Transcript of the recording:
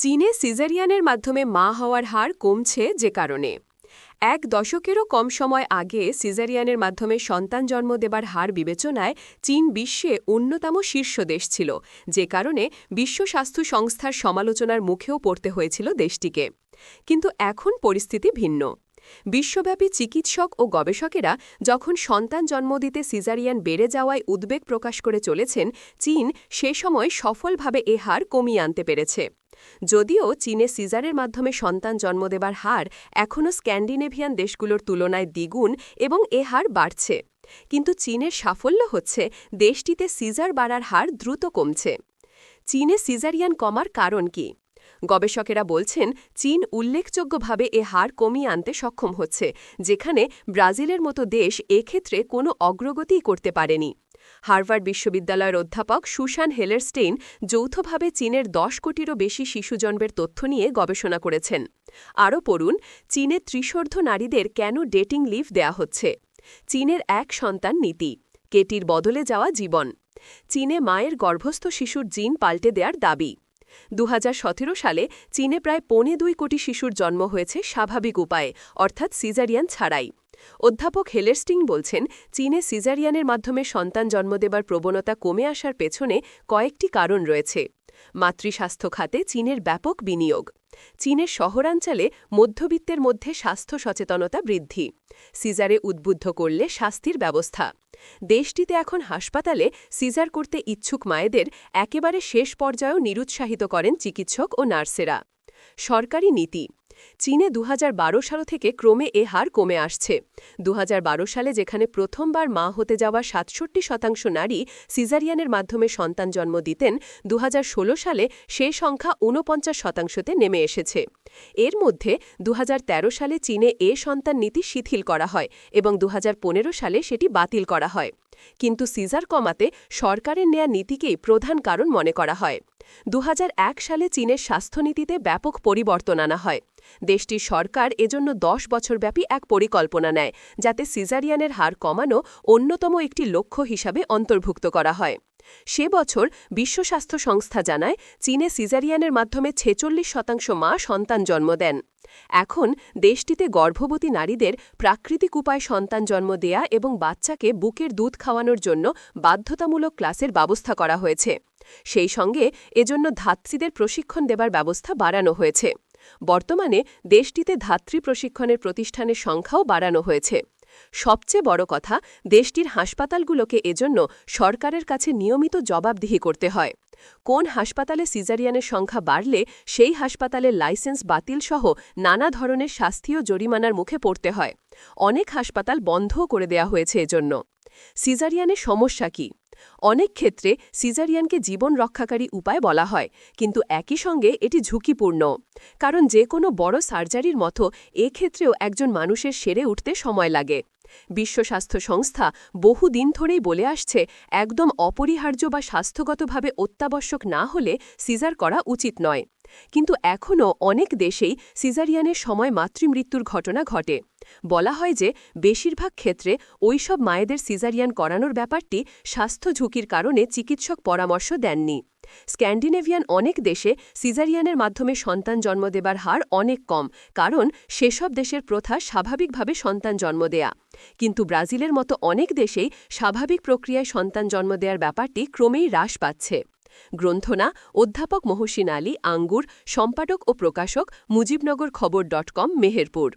চীনে সিজারিয়ানের মাধ্যমে মা হওয়ার হার কমছে যে কারণে। এক দশকেরও কম সময় আগে সিজারিয়ানের মাধ্যমে সন্তান জন্ম দেবার হার বিবেচনায় চীন বিশ্বে অন্যতম শীর্ষ দেশ ছিল, যে কারণে বিশ্ব স্বাস্থ্য সংস্থার সমালোচনার মুখেও পড়তে হয়েছিল দেশটিকে। কিন্তু এখন পরিস্থিতি ভিন্ন। বিশ্বব্যাপী চিকিৎসক ও গবেষকেরা যখন সন্তান জন্ম দিতে সিজারিয়ান বেড়ে যাওয়ায় উদ্বেগ প্রকাশ করে চলেছেন, চীন সে সময় সফলভাবে এ হার কমিয়ে আনতে পেরেছে। যদিও চীনে সিজারের মাধ্যমে সন্তান জন্ম দেবার হার এখনও স্ক্যান্ডিনেভিয়ান দেশগুলোর তুলনায় দ্বিগুণ এবং এ হার বাড়ছে। কিন্তু চীনের সাফল্য হচ্ছে দেশটিতে সিজার বাড়ার হার দ্রুত কমছে। চীনে সিজারিয়ান কমার কারণ কি? গবেষকেরা বলছেন, চীন উল্লেখযোগ্যভাবে এ হার কমিয়ে আনতে সক্ষম হচ্ছে, যেখানে ব্রাজিলের মতো দেশ এক্ষেত্রে কোনো অগ্রগতিই করতে পারেনি। হার্ভার্ড বিশ্ববিদ্যালয়ের অধ্যাপক সুশান হেলারস্টেইন যৌথভাবে চীনের দশ কোটিরও বেশি শিশু জন্মের তথ্য নিয়ে গবেষণা করেছেন। আরও পড়ুন, চীনে ত্রিশর্ধ নারীদের কেন ডেটিং লিভ দেয়া হচ্ছে? চীনের এক সন্তান নীতি, কেটির বদলে যাওয়া জীবন। চীনে মায়ের গর্ভস্থ শিশুর জিন পাল্টে দেওয়ার দাবি। দু হাজার সতেরো সালে চীনে প্রায় পৌনে দুই কোটি শিশুর জন্ম হয়েছে স্বাভাবিক উপায়ে, অর্থাৎ সিজারিয়ান ছাড়াই। অধ্যাপক হেলেস্টিং বলছেন, চীনে সিজারিয়ানের মাধ্যমে সন্তান জন্ম দেবার প্রবণতা কমে আসার পেছনে কয়েকটি কারণ রয়েছে। মাতৃস্বাস্থ্য খাতে চীনের ব্যাপক বিনিয়োগ। চীনের শহরাঞ্চলে মধ্যবিত্তের মধ্যে স্বাস্থ্য সচেতনতা বৃদ্ধি। সিজারে উদ্বুদ্ধ করলে শাস্তির ব্যবস্থা। দেশটিতে এখন হাসপাতালে সিজার করতে ইচ্ছুক মায়েদের একেবারে শেষ পর্যায়েও নিরুৎসাহিত করেন চিকিৎসক ও নার্সেরা। সরকারি নীতি। চীনে দুহাজার বারো সাল থেকে ক্রমে এ হার কমে আসছে। দুহাজার বারো সালে যেখানে প্রথমবার মা হতে যাওয়া সাতষট্টি শতাংশ নারী সিজারিয়ানের মাধ্যমে সন্তান জন্ম দিতেন, দুহাজার ষোলো সালে সে সংখ্যা ঊনপঞ্চাশ শতাংশতে নেমে এসেছে। এর মধ্যে দুহাজার তেরো সালে চীনে এ সন্তান নীতি শিথিল করা হয় এবং দুহাজার পনেরো সালে সেটি বাতিল করা হয়। কিন্তু সিজার কমাতে সরকারের নেয়া নীতিকেই প্রধান কারণ মনে করা হয়। দু হাজার এক সালে চীনের স্বাস্থ্যনীতিতে ব্যাপক পরিবর্তন আনা হয়। দেশটির সরকার এজন্য দশ বছরব্যাপী এক পরিকল্পনা নেয়, যাতে সিজারিয়ানের হার কমানো অন্যতম একটি লক্ষ্য হিসাবে অন্তর্ভুক্ত করা হয়। সে বছর বিশ্ব স্বাস্থ্য সংস্থা জানায়, চীনে সিজারিয়ানের মাধ্যমে ছেচল্লিশ শতাংশ মা সন্তান জন্ম দেন। এখন দেশটিতে গর্ভবতী নারীদের প্রাকৃতিক উপায় সন্তান জন্ম দেয়া এবং বাচ্চাকে বুকের দুধ খাওয়ানোর জন্য বাধ্যতামূলক ক্লাসের ব্যবস্থা করা হয়েছে। সেই সঙ্গে এজন্য ধাত্রীদের প্রশিক্ষণ দেবার ব্যবস্থা বাড়ানো হয়েছে। বর্তমানে দেশটিতে ধাত্রী প্রশিক্ষণের প্রতিষ্ঠানের সংখ্যাও বাড়ানো হয়েছে। সবচেয়ে বড় কথা, দেশটির হাসপাতালগুলোকে এজন্য সরকারের কাছে নিয়মিত জবাবদিহি করতে হয়। কোন হাসপাতালে সিজারিয়ানের সংখ্যা বাড়লে সেই হাসপাতালের লাইসেন্স বাতিল সহ নানা ধরনের শাস্তি ও জরিমানার মুখে পড়তে হয়। অনেক হাসপাতাল বন্ধও করে দেয়া হয়েছে এজন্য। সিজারিয়ানের সমস্যা কী? অনেক ক্ষেত্রে সিজারিয়ানকে জীবন রক্ষাকারী উপায় বলা হয়, কিন্তু একই সঙ্গে এটি ঝুঁকিপূর্ণ, কারণ যে কোনো বড় সার্জারির মতো এক্ষেত্রেও একজন মানুষের সেরে উঠতে সময় লাগে। বিশ্ব স্বাস্থ্য সংস্থা বহুদিন ধরেই বলে আসছে, একদম অপরিহার্য বা স্বাস্থ্যগতভাবে অত্যাবশ্যক না হলে সিজার করা উচিত নয়। কিন্তু এখনও অনেক দেশেই সিজারিয়ানের সময় মাতৃমৃত্যুর ঘটনা ঘটে। বলা হয় যে, বেশিরভাগ ক্ষেত্রে ওইসব মায়েদের সিজারিয়ান করানোর ব্যাপারটি স্বাস্থ্য ঝুঁকির কারণে চিকিৎসক পরামর্শ দেননি। স্ক্যান্ডিনেভিয়ান অনেক দেশে সিজারিয়ানের মাধ্যমে সন্তান জন্ম দেবার হার অনেক কম, কারণ সেসব দেশের প্রথা স্বাভাবিকভাবে সন্তান জন্ম দেয়া। কিন্তু ব্রাজিলের মতো অনেক দেশেই স্বাভাবিক প্রক্রিয়ায় সন্তান জন্ম দেওয়ার ব্যাপারটি ক্রমেই হ্রাস পাচ্ছে। গ্রন্থনা, অধ্যাপক মহসিন আলী, আঙ্গুর, সম্পাদক ও প্রকাশক মুজিবনগর খবর ডট কম, মেহেরপুর।